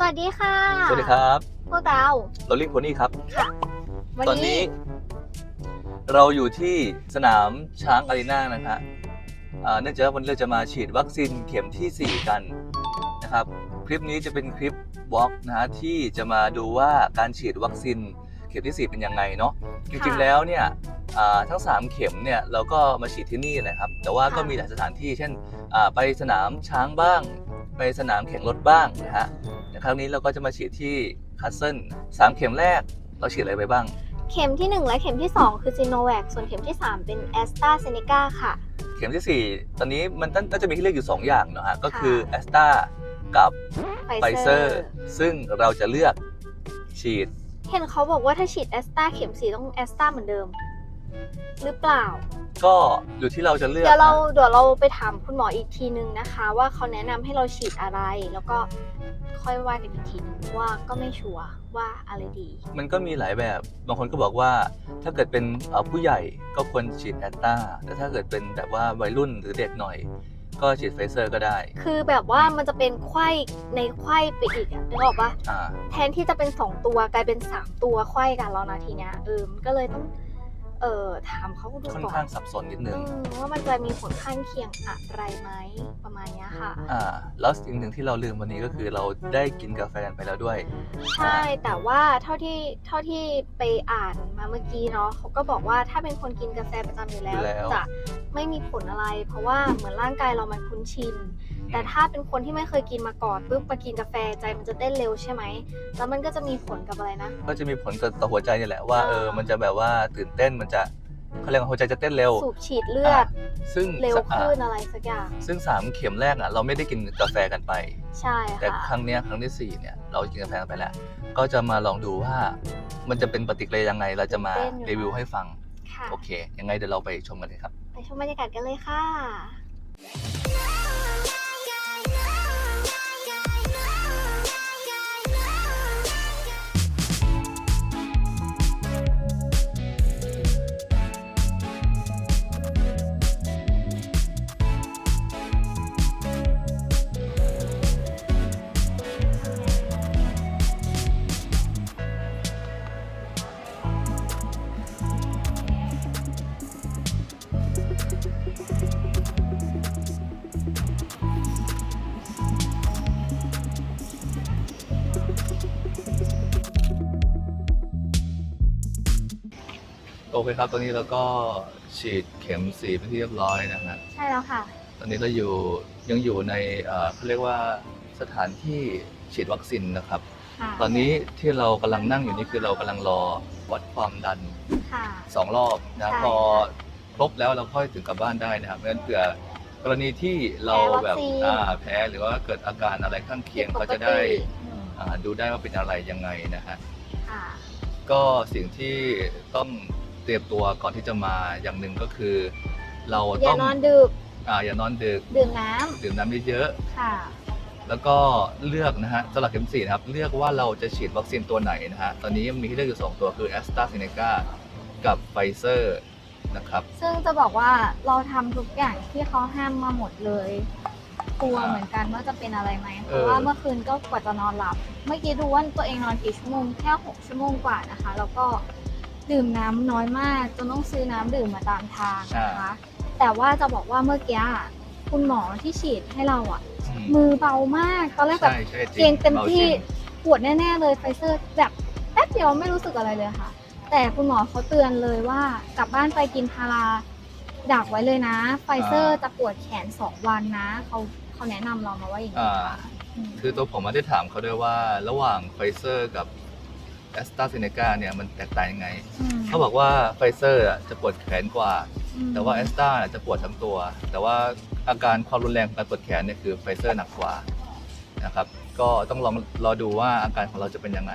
สวัสดีค่ะ สวัสดีครับพวกเราโรลลิ่งโพนี่ครับ ค่ะวันตอนนี้นี้ เราอยู่ที่สนามช้างอารีนานะฮะอ่าเนื่องจากว่าวันนี้เราจะมาฉีดวัคซีนเข็มทีสี่ 4 กันนะครับ คลิปนี้จะเป็นคลิปวอล์กนะฮะที่จะมาดูว่าการฉีดวัคซีนเข็มที่ 4 เป็นยังไงเนาะ จริงๆ แล้วเนี่ยอ่าทั้ง 3 เข็มเนี่ยเราก็มาฉีดที่นี่แหละครับ แต่ว่าก็มีหลายสถานที่เช่นอ่าไปสนามช้างบ้าง ไปสนามแข่งรถบ้างนะฮะในครั้งนี้เราก็จะมาฉีดที่คัสเซิลสามเข็มแรกเราฉีดอะไรไปบ้าง เข็มที่ 1 และเข็มที่ 2 คือซีโนแวคส่วนเข็มที่ 3 เป็นแอสตราเซเนกาค่ะ เข็มทีสี่4 ตอนนี้มันน่าจะมีให้เลือกอยู่ 2 อย่างนะฮะก็คือค่ะแอสตรากับไฟไฟเซอร์ซึ่งเราจะเลือกฉีด เห็นเขาบอกว่าถ้าฉีดแอสตราเข็มสีต้องแอสตราเหมือนเดิม หรือเปล่า ก็อยู่ที่เราจะเลือกเดี๋ยวเรานะเดี๋ยวเราไปถามคุณหมออีกทีนึงนะคะ ว่าเขาแนะนำให้เราฉีดอะไร แล้วก็ค่อยว่ากันอีกทีนึงเพราะว่าก็ไม่ชัวร์ว่าอะไรดี มันก็มีหลายแบบ บางคนก็บอกว่าถ้าเกิดเป็นเอ่อผู้ใหญ่ก็ควรฉีดแอสตราแต่ถ้าเกิดเป็นแบบว่าวัยรุ่นหรือเด็กหน่อย ก็ฉีดไฟเซอร์ก็ได้ คือแบบว่ามันจะเป็นไข้ในไข้ไปอีกอะนึกออกปะอ่า แทนที่จะเป็น 2 ตัวกลายเป็น 3 ตัวไขว้กันแล้วนะทีเนี้ยเออมันก็เลยต้อง เออถามเขาดูค่อนก่อข้านงสับสนนิดนึอืงมว่ามันจะมีผลข้างเคียงอะไรไหมประมาณเนี้ยค่ะ อ่า แล้วสิ่งหนึ่งที่เราลืมวันนี้ก็คือเราได้กินกาแฟกันไปแล้วด้วย ใช่แต่ว่าเท่าที่เท่าที่ไปอ่านมาเมื่อกี้เนาะเขาก็บอกว่าถ้าเป็นคนกินกาแฟประจำอยู่แล้ว อยู่แล้ว จะไม่มีผลอะไร เพราะว่าเหมือนร่างกายเรามันคุ้นชิน แต่ถ้าเป็นคนที่ไม่เคยกินมาก่อนปุ๊บมากินกาแฟใจมันจะเต้นเร็วใช่ไหม แล้วมันก็จะมีผลกับอะไรนะ ก็จะมีผลกับต่อหัวใจนี่แหละว่าอ่าเออมันจะแบบว่าตื่นเต้นมันจะเขาเรียกว่าหัวใจจะเต้นเร็ว สูบฉีดเลือด ซึ่งเร็วอ่าขึ้นอะไรสักอย่าง ซึ่งสามเข็มแรกอะเราไม่ได้กินกาแฟกันไป ใช่แต่ค่ะครั้งเนี้ยครั้งที่สี่เนี่ยเรากินกาแฟกันไปแล้ว ก็จะมาลองดูว่า มันจะเป็นปฏิกิริยายังไงเราจะมารีวิวให้ฟังค่ะโอเค ยังไงเดี๋ยวเราไปชมกันเลยครับ ไปชมบรรยากาศกันเลยค่ะ อเคครับ ตอนนี้เราก็ฉีดเข็มสีเป็นที่เรียบร้อยนะฮะใช่แล้วค่ะ ตอนนี้เราอยู่ยังอยู่ในเอ่อเขาเรียกว่าสถานที่ฉีดวัคซีนนะครับ ค่ะตอนนี้ที่เรากำลังนั่งอยู่นี่คือเรากำลังรอวัดความดัน ค่ะ สองรอบนะใช่พอครบแล้วเราค่อยถึงกลับบ้านได้นะครับงั้นเผื่อกรณีที่เราแพ้วัคแบบซีน อ่าแพ้หรือว่าเกิดอาการอะไรข้างเคียงก็จะได้อืมอ่าดูได้ว่าเป็นอะไรยังไงนะฮะค่ะ ก็สิ่งที่ต้อง เตรียมตัวก่อนที่จะมาอย่างหนึ่งก็คือ เราอย่าต้องนอนดึกอ่าอย่านอนดึกดื่มน้ำดื่มน้ำเยอะค่ะ ๆแล้วก็เลือกนะฮะสำหรับเข็มสี่นะครับ เลือกว่าเราจะฉีดวัคซีนตัวไหนนะฮะตอนนี้มีให้เลือกอยู่สองตัวคือ a s t r a z เซ e c a กับไฟเซอร์นะครับ ซึ่งจะบอกว่าเราทำทุกอย่างที่เขาห้ามมาหมดเลยกลัวอ่าเหมือนกันว่าจะเป็นอะไรไหมเพเออราะว่าเมื่อคืนก็กว่าจะนอนหลับ เมื่อกี้ดูว่าตัวเองนอนกี่ชั่วโมงแค่หกชั่วโมงกว่านะคะ แล้วก็ ดื่มน้ำน้อยมากจนต้องซื้อน้ำดื่มมาตามทางนะคะ แต่ว่าจะบอกว่าเมื่อกี้คุณหมอที่ฉีดให้เราอะอืมมือเบามากตอนแรกแบบ ใช่ใช่จริเกรงเต็มบาที่จริง ปวดแน่ๆเลยไฟเซอร์แบบแป๊บเดียวไม่รู้สึกอะไรเลยค่ะ แต่คุณหมอเขาเตือนเลยว่ากลับบ้านไปกินพาราดักไว้เลยนะ ไฟเซอร์จะปวดแขนสองวันนะ เขาเขาแนะนำเรามาว่าอย่างนี้อ่า ค่ะอืม คือตัวผมมาได้ถามเขาด้วยว่าระหว่างไฟเซอร์กับ a s t r a z เซ e c a เนี่ยมันแตกต่างยังไงมเขาบอกว่าไฟเซอร์จะปวดแขนกว่าอืมแต่ว่า a s t r a จะปวดทั้งตัว แต่ว่าอาการความรุนแรงของการปวดแขนเนี่ยคือไฟเซอร์หนักกว่านะครับ ก็ต้องลองรอดูว่าอาการของเราจะเป็นยังไง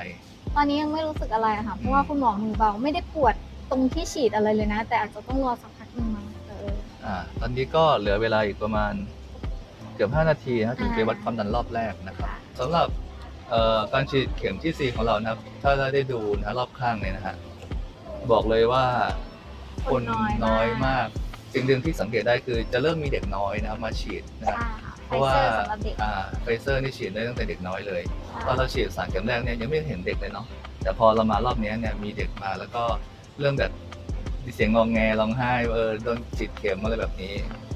ตอนนี้ยังไม่รู้สึกอะไรอะค่ะ เพราะว่าคุณหมอมือเบาไม่ได้ปวดตรงที่ฉีดอะไรเลยนะ แต่อาจจะต้องรอสักพักหนึ่งมั้งเอออ่า ตอนนี้ก็เหลือเวลาอีกประมาณเกือบ 5 นาทีนะครับถึงอ่าจะวัดความดันรอบแรกนะครับค่ะสำหรับ เอ่อการฉีดเข็มที่ 4 ของเรานะครับ ถ้าเราได้ดูนะรอบข้างเนี่ยนะฮะบอกเลยว่าคนน้อยมากสิ่งหนึ่งที่สังเกตได้คือจะเริ่มมีเด็กน้อยนะครับมาฉีดนะฮะใช่ค่ะเพราะว่าไฟเซอร์สำหรับเด็กอ่าไฟเซอร์นี่ฉีดได้ตั้งแต่เด็กน้อยเลย ตอนเราฉีดสารเข็มแรกเนี่ยยังไม่เห็นเด็กเลยเนาะแต่พอเรามารอบเนี้ยเนี่ยมีเด็กมาแล้วก็เริ่มแบบมีเสียงงองแงร้องไห้เออโดนฉีดเข็มอะไรแบบนี้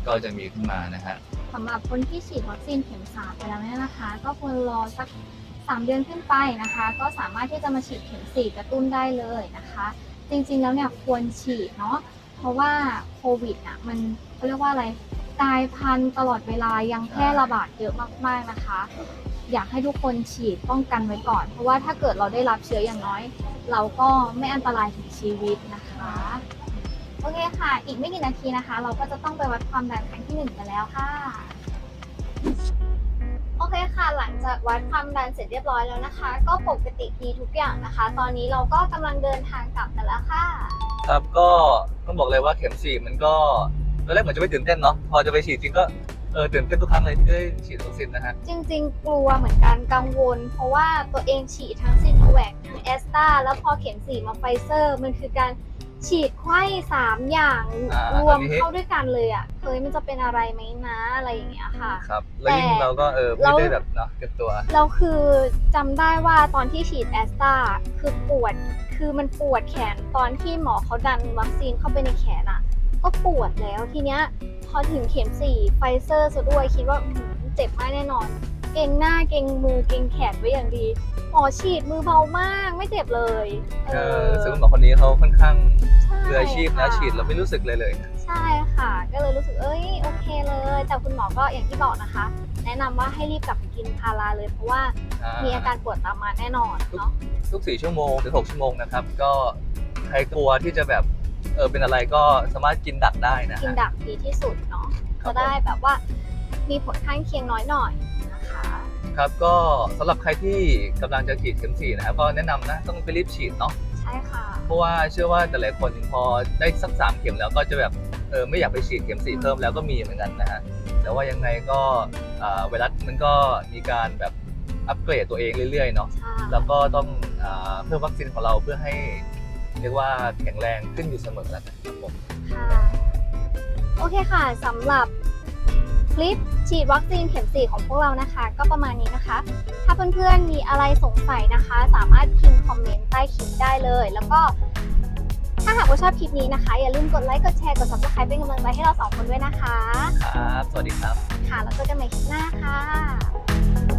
ก็จะมีขึ้นมานะฮะสำหรับคนที่ฉีดวัคซีนเข็มสามไปแล้วเนี่ยนะคะ ก็ควรรอสัก 3 เดือนขึ้นไปนะคะ ก็สามารถที่จะมาฉีดเข็มสี่กระตุ้นได้เลยนะคะ จริงๆแล้วเนี่ยควรฉีดเนาะเพราะว่าโควิดอะมันเขาเรียกว่าอะไรกลายพันธุ์ตลอดเวลายังแพร่ระบาดเยอะมากๆนะคะ อยากให้ทุกคนฉีดป้องกันไว้ก่อน เพราะว่าถ้าเกิดเราได้รับเชื้ออย่างน้อย เราก็ไม่อันตรายถึงชีวิตนะคะโอเคค่ะ อีกไม่กี่นาทีนะคะ เราก็จะต้องไปวัดความดันครั้งที่หนึ่งกันแล้วค่ะ เคค่ะ หลังจากวัดความดันเสร็จเรียบร้อยแล้วนะคะ ก็ปกติดีทุกอย่างนะคะ ตอนนี้เราก็กำลังเดินทางกลับกันแล้วค่ะ ครับก็ต้องบอกเลยว่าเข็มสี่มันก็ตอนแรกเหมือนจะไม่ตื่นเต้นเนาะพอจะไปฉีดจริงก็เออตื่นเต้นทุกครั้งเลยที่ได้ฉีดวัคซีนนะฮะจริงๆ กลัวเหมือนกันกังวล เพราะว่าตัวเองฉีดทั้งซิโนแวคทั้งแอสตราแล้วพอเข็มสี่มาไฟเซอร์ มันคือการ ฉีดไข้สามอย่างอ่ารวมตอนนี้เข้าด้วยกันเลยอะเฮ้ยมันจะเป็นอะไรไหมนะอะไรอย่างเงี้ยค่ะ ครับ แล้วยิ่งแต่เราก็เออไม่เราได้แบบเนาะเก็บตัว เราคือจำได้ว่าตอนที่ฉีดแอสตราคือปวดคือมันปวดแขนตอนที่หมอเขาดันวัคซีนเข้าไปในแขนอะ ก็ปวดแล้วทีเนี้ยพอถึงเข็มสี่ไฟเซอร์ซะด้วยคิดว่าอื้อหือเจ็บมากแน่นอน เก่งหน้าเก่งมือเก่งแขนไว้อย่างดีหมอฉีดมือเบามากไม่เจ็บเลยเออซึ่งคุณหมอคนนี้เขาค่อนข้างใช่มืออาชีพนะค่ฉีดเราไม่รู้สึกเลยเลย ใช่ค่ะ ก็เลยรู้สึกเอ้ยโอเคเลย แต่คุณหมอก็อย่างที่บอกนะคะ แนะนำว่าให้รีบกลับไปกินพาราเลย เพราะว่ามีอาการปวดตามมาแน่นอนเนาะทุกสี่ชั่วโมงถึงหกชั่วโมงนะครับ ก็ใครกลัวที่จะแบบเออเป็นอะไรก็สามารถกินดักได้นะกินฮะดักดีที่สุดเนาะครัจะบผมได้แบบว่ามีผลข้างเคียงน้อยหน่อยนะ คะครับก็สำหรับใครที่กำลังจะฉีดเข็มสี่นะครับก็แนะนำนะต้องไปรีบฉีดเนาะใช่ค่ะ เพราะว่าเชื่อว่าแต่หลายคนพอได้สักสามเข็มแล้วก็จะแบบเออไม่อยากไปฉีดเข็มสี่เพิ่มแล้วก็มีเหมือนกันนะฮะแต่ว่ายังไงก็อ่าไวรัสมันก็มีการแบบอัปเกรดตัวเองเรื่อยๆเนาะ ใช่แล้วก็ต้องอาเพิ่มวัคซีนของเราเพื่อให้เรียกว่าแข็งแรงขึ้นอยู่เสมอแล้วนะครับผม ค่ะ โอเคค่ะสำหรับ คลิปฉีดวัคซีนเข็มสี่ของพวกเรานะคะ ก็ประมาณนี้นะคะ ถ้าเพื่อนๆมีอะไรสงสัยนะคะ สามารถพิมพ์คอมเมนต์ใต้คลิปได้เลย แล้วก็ถ้าหากว่าชอบคลิปนี้นะคะ อย่าลืมกดไลค์กดแชร์กด subscribe เป็นกำลังใจให้เราสองคนด้วยนะคะ ครับ สวัสดีครับ ค่ะแล้วเจอกันใหม่คลิปหน้าค่ะ